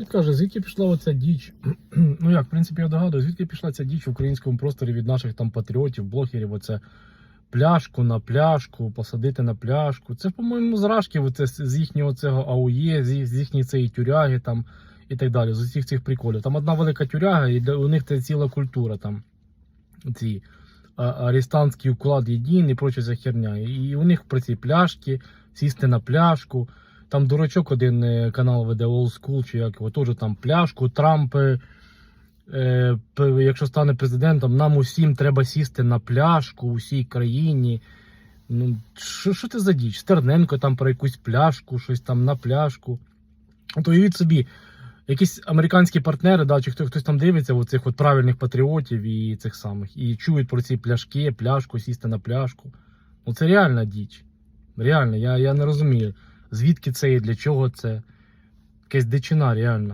підкаже, звідки пішла оця діч? ну як, в принципі, я догадую, звідки пішла ця діч в українському просторі від наших там патріотів, блогерів, оце пляшку на пляшку, посадити на пляшку. Це, по-моєму, з Рашків, оце з їхнього цього АУЄ, з, їхньої цієї тюряги там і так далі, з усіх цих приколів. Там одна велика тюряга, і у них це ціла культура там. Ці арестантський уклад єдин і проча ця херня. І у них про ці пляшки, сісти на пляшку. Там дурачок один е, канал веде Old School, чи як його, теж там пляшку, Трамп, е, якщо стане президентом, нам усім треба сісти на пляшку у всій країні. Ну, що, що це за діч? Стерненко там про якусь пляшку, щось там на пляшку. От уявіть собі, якісь американські партнери, да, чи хто, хтось там дивиться, оцих от правильних патріотів і цих самих, і чують про ці пляшки, пляшку, сісти на пляшку. Ну це реальна діч. Реально, я, я не розумію, звідки це і для чого це. Якась дичина, реально.